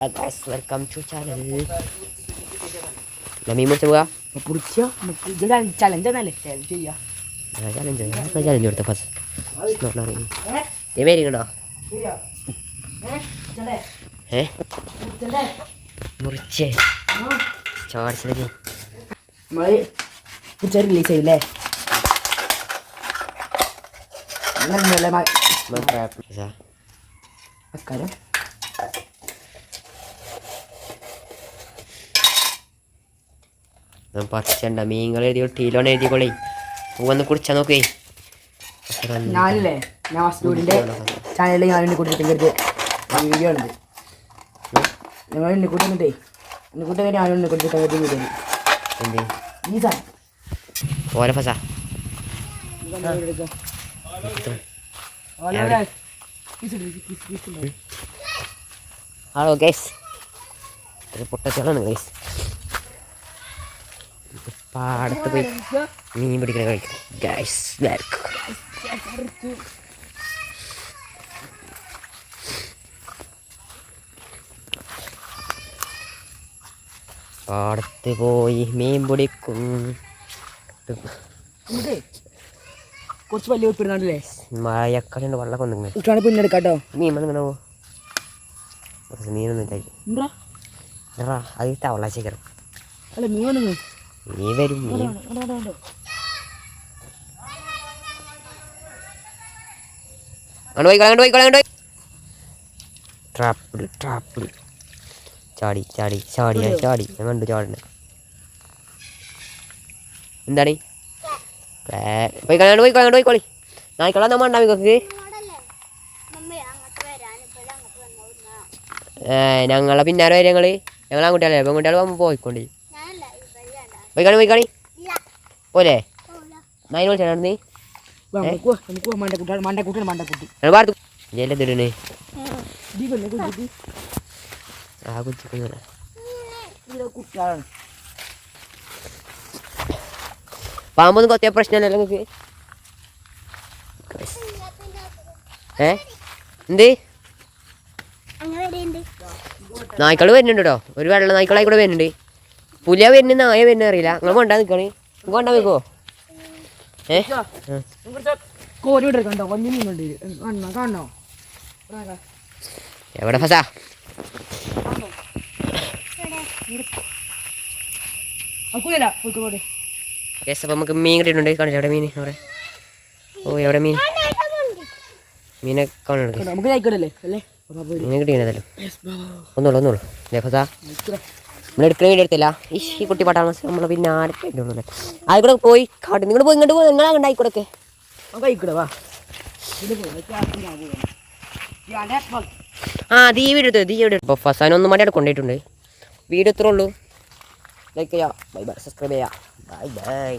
Guys welcome to channel മീൻ മുറിച്ച് ഇത് ചലഞ്ച് കൊടുത്ത ഫസ്റ്റ് പേരിക്കണോ ഏ മുറിച്ച് ചോടിച്ചത് റിലീസ് ചെയ്യില്ലേ അങ്ങനെയല്ലേ അക്കാരം പച്ചണ്ട മീൻകൾ എഴുതി ടീലോൺ എഴുതിക്കോളേ. വന്ന് കുടിച്ചാ നോക്കേ. ഞാനില്ലേ? ഞാൻ ചാനലിൽ ഞാൻ വീഡിയോ ഉണ്ട് ഞങ്ങൾ എന്നെ കൂട്ടി വന്നിട്ടേ എന്നെ കൂട്ടി ഞാൻ എന്നെ കൂട്ടിയിട്ട് വീഡിയോ എന്ത്? ഈ സാധനം. ഓല ഫസാ. ഹലോ ഗൈസ് പൊട്ടച്ചാണ് ഗൈസ് പാടത്ത് പോയി മീൻ പിടിക്കണ ഗൈസ് പാടത്ത് പോയി മീൻ പിടിക്കും. കുറച്ച് വലിയ ഉപ്പിടുന്നാണ്ടല്ലേ മഴയക്കലുണ്ട് വെള്ളം ഇഷ്ടമാണ് പിന്നെ എടുക്കാട്ടോ. മീൻ വന്നിങ്ങനെ പോ കുറച്ച് മീനൊന്നും ഇല്ലായി അത് തവളാശേഖരം അല്ല മീൻ വന്നു നീ വരും നീ. അങ്ങോട്ട് പോയിക്കോളെ അങ്ങോട്ട് ട്രാപ്പിൾ ട്രാപ്പിൾ. ചാടി ചാടി ചാടി ചാടി. ഞാൻ കണ്ടു ചാടണേ. എന്താണ്? പോയിക്കോളെ അങ്ങോട്ട് പോയിക്കോളെ അങ്ങോട്ട് പോയിക്കോളി. നായ്ക്കളാ നമ്മ ഉണ്ടാവും നിങ്ങൾക്ക് ഞങ്ങളെ പിന്നാലെ വരെ ഞങ്ങൾ ഞങ്ങൾ അങ്ങോട്ടല്ലേ അപ്പം അങ്ങോട്ടാൽ പോകുമ്പോൾ പോയിക്കോണ്ടി. പോയിക്കാണി പോയിക്കാണി പോലെ നായി വിളിച്ചാണ് പാമ്പൊന്നും കൊത്തിയ പ്രശ്നമല്ലല്ലോ നിങ്ങൾക്ക് ഏ? എന്ത്? നായ്ക്കൾ വരുന്നുണ്ട് കേട്ടോ ഒരു വെള്ള നായ്ക്കളായി കൂടെ വരുന്നുണ്ട്. പുലിയ വരുന്ന നായ വരുന്ന അറിയില്ല. നിങ്ങൾ കൊണ്ടാ നിൽക്കണേ കൊണ്ടാ നിൽക്കോ ഏ? കോരി വിട്ടെടുക്കണ്ടോ കൊഞ്ഞു മീനുണ്ട്. കാണണോ കാണണോ? എവിടെ ഫസാ? യെസ് അപ്പം നമുക്ക് മീൻ കിട്ടിയിട്ടുണ്ട്. കാണിച്ചു എവിടെ മീൻ? അവിടെ. ഓ എവിടെ മീൻ? മീനെ കാണുന്നുണ്ട്. മീൻ. ഒന്നുള്ളൂ ഒന്നുള്ളൂ. ഫസാ. നമ്മൾ എടുക്കുന്ന വീഡിയോ എടുത്തില്ല? ഈ ഈ കുട്ടി പാട്ടാണ് നമ്മൾ പിന്നെ ആരൊക്കെ ഉള്ളൂ ആയിക്കൂടെ പോയി. കാട്ട് നിങ്ങൾ പോയി ഇങ്ങോട്ട് പോയി. നിങ്ങളെ ആയിക്കൂടെ പോവാം. ആ ദീ വീഡിയോ എടുത്തു ദീ വീട് ഇപ്പോൾ ഫസാൻ ഒന്നും അവിടെ കൊണ്ടുപോയിട്ടുണ്ട് വീട് എത്ര ഉള്ളൂ. ലൈക്ക് ചെയ്യാം. ബൈ ബൈ സബ്സ്ക്രൈബ് ചെയ്യാം. Bye bye